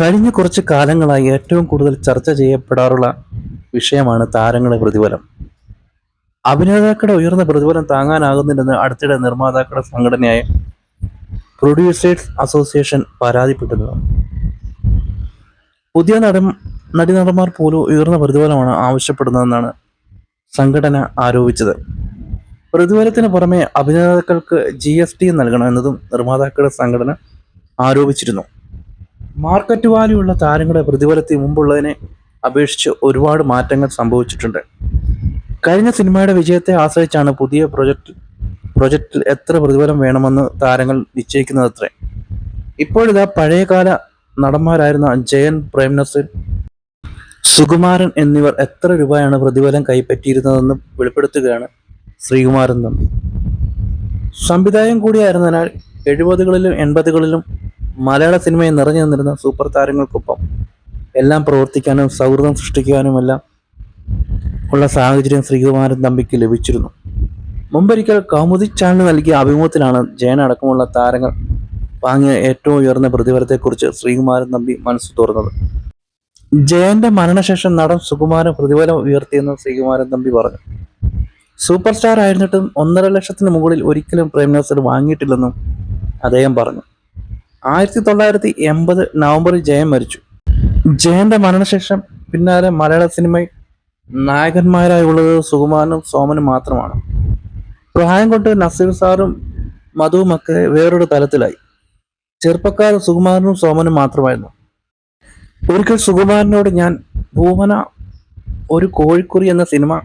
കഴിഞ്ഞ കുറച്ച് കാലങ്ങളായി ഏറ്റവും കൂടുതൽ ചർച്ച ചെയ്യപ്പെടാറുള്ള വിഷയമാണ് താരങ്ങളുടെ പ്രതിഫലം. അഭിനേതാക്കളുടെ ഉയർന്ന പ്രതിഫലം താങ്ങാനാകുന്നില്ലെന്ന് അടുത്തിടെ നിർമ്മാതാക്കളുടെ സംഘടനയായ പ്രൊഡ്യൂസേഴ്സ് അസോസിയേഷൻ പരാതിപ്പെട്ടിരുന്നു. പുതിയ നട നടന്മാർ പോലും ഉയർന്ന പ്രതിഫലമാണ് ആവശ്യപ്പെടുന്നതെന്നാണ് സംഘടന ആരോപിച്ചത്. പ്രതിഫലത്തിന് പുറമെ അഭിനേതാക്കൾക്ക് ജി എസ് ടി നൽകണമെന്നതും നിർമ്മാതാക്കളുടെ സംഘടന ആരോപിച്ചിരുന്നു. മാർക്കറ്റ് വാല്യൂ ഉള്ള താരങ്ങളുടെ പ്രതിഫലത്തിൽ മുമ്പുള്ളതിനെ അപേക്ഷിച്ച് ഒരുപാട് മാറ്റങ്ങൾ സംഭവിച്ചിട്ടുണ്ട്. കഴിഞ്ഞ സിനിമയുടെ വിജയത്തെ ആശ്രയിച്ചാണ് പുതിയ പ്രൊജക്ട് പ്രൊജക്റ്റിൽ എത്ര പ്രതിഫലം വേണമെന്ന് താരങ്ങൾ നിശ്ചയിക്കുന്നത് അത്രേ ഇപ്പോഴിതാ പഴയകാല നടന്മാരായിരുന്ന ജയൻ പ്രേംനസീർ സുകുമാരൻ എന്നിവർ എത്ര രൂപയാണ് പ്രതിഫലം കൈപ്പറ്റിയിരുന്നതെന്ന് വെളിപ്പെടുത്തുകയാണ് ശ്രീകുമാരൻ തമ്പി സംവിധായകൻ കൂടിയായിരുന്നതിനാൽ എഴുപതുകളിലും എൺപതുകളിലും മലയാള സിനിമയെ നിറഞ്ഞു നിന്നിരുന്ന സൂപ്പർ താരങ്ങൾക്കൊപ്പം എല്ലാം പ്രവർത്തിക്കാനും സൗഹൃദം സൃഷ്ടിക്കാനും എല്ലാം ഉള്ള സാഹചര്യം ശ്രീകുമാരൻ തമ്പിക്ക് ലഭിച്ചിരുന്നു. മുമ്പൊരിക്കൽ കൗമുദി ചാനൽ നൽകിയ അഭിമുഖത്തിലാണ് ജയൻ അടക്കമുള്ള താരങ്ങൾ വാങ്ങിയ ഏറ്റവും ഉയർന്ന പ്രതിഫലത്തെക്കുറിച്ച് ശ്രീകുമാരൻ തമ്പി മനസ്സ് തുറന്നത്. ജയന്റെ മരണശേഷം നടൻ സുകുമാരൻ പ്രതിഫലം ഉയർത്തിയെന്ന് ശ്രീകുമാരൻ തമ്പി പറഞ്ഞു. സൂപ്പർ സ്റ്റാർ ആയിരുന്നിട്ടും ഒന്നര ലക്ഷത്തിന് മുകളിൽ ഒരിക്കലും പ്രേംനസർ വാങ്ങിയിട്ടില്ലെന്നും അദ്ദേഹം പറഞ്ഞു. ആയിരത്തി തൊള്ളായിരത്തി എൺപത് നവംബറിൽ ജയൻ മരിച്ചു. ജയന്റെ മരണശേഷം പിന്നാലെ മലയാള സിനിമയിൽ നായകന്മാരായുള്ളത് സുകുമാരനും സോമനും മാത്രമാണ്. പ്രായം കൊണ്ട് നസീർ സാറും മധുവുമൊക്കെ വേറൊരു തലത്തിലായി. ചെറുപ്പക്കാർ സുകുമാരനും സോമനും മാത്രമായിരുന്നു. ഒരിക്കൽ സുകുമാരനോട് ഞാൻ ഭൂമന ഒരു കോഴിക്കുറി എന്ന സിനിമ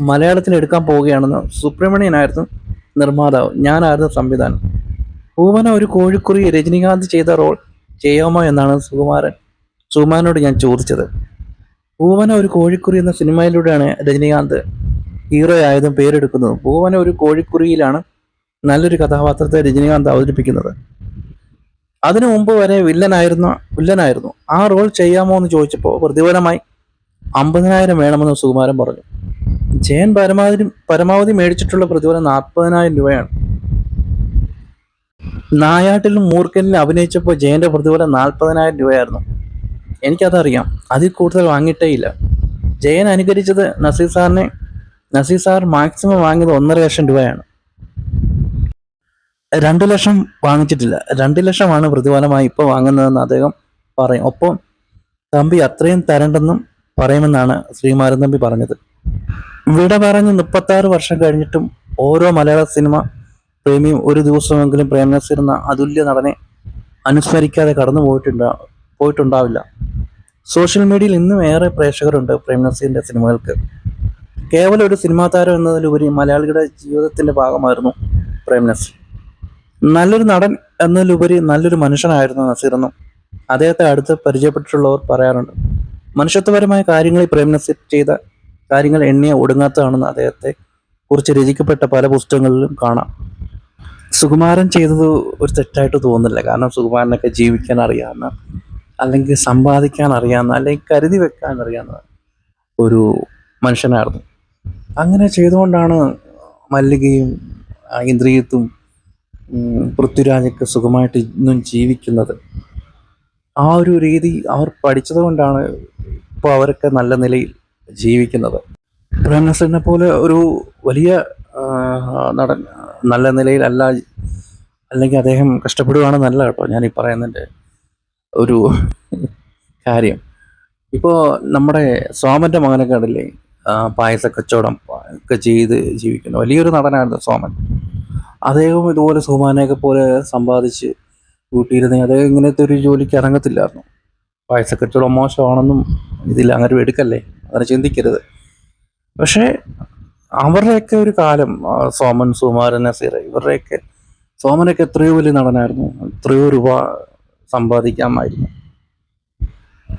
മലയാളത്തിൽ എടുക്കാൻ പോവുകയാണെന്ന് സുബ്രഹ്മണ്യനായിരുന്നു നിർമ്മാതാവ്. ഞാനായിരുന്നു സംവിധാനം. ഭൂമന ഒരു കോഴിക്കുറി രജനീകാന്ത് ചെയ്ത റോൾ ചെയ്യാമോ എന്നാണ് സുകുമാരൻ സുകുമാരനോട് ഞാൻ ചോദിച്ചത്. ഭൂവന ഒരു കോഴിക്കുറി എന്ന സിനിമയിലൂടെയാണ് രജനീകാന്ത് ഹീറോ ആയതും പേരെടുക്കുന്നതും. ഭൂവന ഒരു കോഴിക്കുറിയിലാണ് നല്ലൊരു കഥാപാത്രത്തെ രജനീകാന്ത് അവതരിപ്പിക്കുന്നത്. അതിനു മുമ്പ് വരെ വില്ലനായിരുന്ന വില്ലനായിരുന്നു. ആ റോൾ ചെയ്യാമോ എന്ന് ചോദിച്ചപ്പോൾ പ്രതിഫലമായി അമ്പതിനായിരം വേണമെന്ന് സുകുമാരൻ പറഞ്ഞു. ജയൻ പരമാവധി പരമാവധി മേടിച്ചിട്ടുള്ള പ്രതിഫലം നാൽപ്പതിനായിരം രൂപയാണ്. നായാട്ടിലും മൂർഖനിലും അഭിനയിച്ചപ്പോൾ ജയന്റെ പ്രതിഫലം നാൽപ്പതിനായിരം രൂപയായിരുന്നു. എനിക്കതറിയാം. അതിൽ കൂടുതൽ വാങ്ങിയിട്ടേ ഇല്ല ജയൻ അനുകരിച്ചത് നസീർ സാറിനെ നസീർ സാർ മാക്സിമം വാങ്ങിയത് ഒന്നര ലക്ഷം രൂപയാണ്. രണ്ടു ലക്ഷം വാങ്ങിച്ചിട്ടില്ല. രണ്ട് ലക്ഷമാണ് പ്രതിഫലമായി ഇപ്പോൾ വാങ്ങുന്നതെന്ന് അദ്ദേഹം പറയും. ഒപ്പം തമ്പി അത്രയും തരണ്ടെന്നും പറയുമെന്നാണ് ശ്രീമാരൻ തമ്പി പറഞ്ഞത്. വിട പറഞ്ഞ് മുപ്പത്താറ് വർഷം കഴിഞ്ഞിട്ടും ഓരോ മലയാള സിനിമ പ്രേമിയും ഒരു ദിവസമെങ്കിലും പ്രേംനസീർ അതുല്യ നടനെ അനുസ്മരിക്കാതെ കടന്നു പോയിട്ടുണ്ടാ പോയിട്ടുണ്ടാവില്ല. സോഷ്യൽ മീഡിയയിൽ ഇന്നും ഏറെ പ്രേക്ഷകരുണ്ട് പ്രേംനസീറിന്റെ സിനിമകൾക്ക്. കേവലം ഒരു സിനിമാ താരം എന്നതിലുപരി മലയാളികളുടെ ജീവിതത്തിന്റെ ഭാഗമായിരുന്നു പ്രേംനസീർ. നല്ലൊരു നടൻ എന്നതിലുപരി നല്ലൊരു മനുഷ്യനായിരുന്നു നസീർ അദ്ദേഹത്തെ അടുത്ത് പരിചയപ്പെട്ടിട്ടുള്ളവർ പറയാറുണ്ട്. മനുഷ്യത്വപരമായ കാര്യങ്ങളിൽ പ്രേംനസീർ ചെയ്ത കാര്യങ്ങൾ എണ്ണിയ ഒടുങ്ങാത്തതാണെന്ന് അദ്ദേഹത്തെ കുറിച്ച് രചിക്കപ്പെട്ട പല പുസ്തകങ്ങളിലും കാണാം. സുകുമാരൻ ചെയ്തത് ഒരു തെറ്റായിട്ട് തോന്നുന്നില്ല. കാരണം സുകുമാരനൊക്കെ ജീവിക്കാൻ അറിയാവുന്ന അല്ലെങ്കിൽ സമ്പാദിക്കാൻ അറിയാവുന്ന അല്ലെങ്കിൽ കരുതി വെക്കാൻ അറിയാവുന്ന ഒരു മനുഷ്യനായിരുന്നു. അങ്ങനെ ചെയ്തുകൊണ്ടാണ് മല്ലികയും ഇന്ദ്രിയത്തും പൃഥ്വിരാജൊക്കെ സുഖമായിട്ട് ഇന്നും ജീവിക്കുന്നത്. ആ ഒരു രീതി അവർ പഠിച്ചത് കൊണ്ടാണ് ഇപ്പോൾ അവരൊക്കെ നല്ല നിലയിൽ ജീവിക്കുന്നത്. പ്രേംനസറിനെ പോലെ ഒരു വലിയ നടൻ നല്ല നിലയിലല്ല. അല്ലെങ്കിൽ അദ്ദേഹം കഷ്ടപ്പെടുകയാണ് നല്ല കേട്ടോ ഞാൻ ഈ പറയുന്നതിന്റെ ഒരു കാര്യം. ഇപ്പോൾ നമ്മുടെ സോമന്റെ മകനൊക്കെ കണ്ടില്ലേ? പായസ കച്ചവടം ഒക്കെ ചെയ്ത് ജീവിക്കുന്നു വലിയൊരു നടനായിരുന്നു സോമൻ. അദ്ദേഹം ഇതുപോലെ സുമാനെയൊക്കെ പോലെ സമ്പാദിച്ച് കൂട്ടിയിരുന്നെങ്കിൽ അദ്ദേഹം ഇങ്ങനത്തെ ഒരു ജോലിക്ക് ഇറങ്ങത്തില്ലായിരുന്നു പായസ കച്ചവടം മോശമാണെന്നും ഇതിൽ അങ്ങനെ എടുക്കല്ലേ? അങ്ങനെ ചിന്തിക്കരുത്. പക്ഷേ അവരുടെയൊക്കെ ഒരു കാലം സോമൻ സുമാരൻ നസീർ ഇവരുടെയൊക്കെ സോമനൊക്കെ എത്രയോ വലിയ നടനായിരുന്നു. എത്രയോ രൂപ സമ്പാദിക്കാമായിരുന്നു.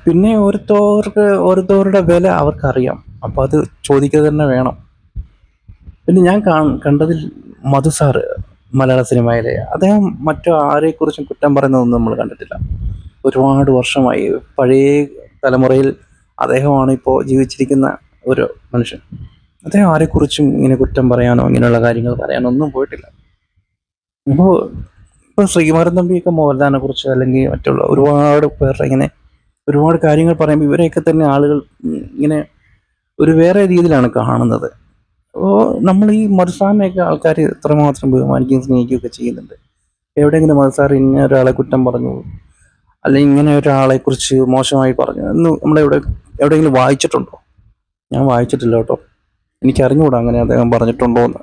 പിന്നെ ഓരോരുത്തർക്ക് ഓരോരുത്തവരുടെ വില അവർക്കറിയാം. അപ്പോൾ അത് ചോദിക്കുക തന്നെ വേണം. പിന്നെ ഞാൻ കണ്ടതിൽ മധു സാറ് മലയാള സിനിമയിലെ അദ്ദേഹം മറ്റു ആരെക്കുറിച്ചും കുറ്റം പറയുന്നതൊന്നും നമ്മൾ കണ്ടിട്ടില്ല. ഒരുപാട് വർഷമായി പഴയ തലമുറയിൽ അദ്ദേഹമാണ് ഇപ്പോൾ ജീവിച്ചിരിക്കുന്ന ഒരു മനുഷ്യൻ. അദ്ദേഹം ആരെക്കുറിച്ചും ഇങ്ങനെ കുറ്റം പറയാനോ ഇങ്ങനെയുള്ള കാര്യങ്ങൾ പറയാനോ ഒന്നും പോയിട്ടില്ല. ഇപ്പോൾ ഇപ്പോൾ ശ്രീകുമാരൻ തമ്പിയൊക്കെ മോഹൻലാലിനെ കുറിച്ച് അല്ലെങ്കിൽ മറ്റുള്ള ഒരുപാട് പേരുടെ ഇങ്ങനെ ഒരുപാട് കാര്യങ്ങൾ പറയുമ്പോൾ ഇവരെയൊക്കെ തന്നെ ആളുകൾ ഇങ്ങനെ ഒരു വേറെ രീതിയിലാണ് കാണുന്നത്. അപ്പോൾ നമ്മൾ ഈ മധുസാറിനെയൊക്കെ ആൾക്കാർ എത്രമാത്രം ബഹുമാനിക്കുകയും സ്നേഹിക്കുകയൊക്കെ ചെയ്യുന്നുണ്ട്. എവിടെയെങ്കിലും മധുസാർ ഇന്ന ഒരാളെ കുറ്റം പറഞ്ഞു അല്ലെങ്കിൽ ഇങ്ങനെ ഒരാളെ കുറിച്ച് മോശമായി പറഞ്ഞു എന്ന് നമ്മളെവിടെ എവിടെയെങ്കിലും വായിച്ചിട്ടുണ്ടോ? ഞാൻ വായിച്ചിട്ടില്ല കേട്ടോ. എനിക്ക് അറിഞ്ഞുകൂടാ അങ്ങനെ അദ്ദേഹം പറഞ്ഞിട്ടുണ്ടോ എന്ന്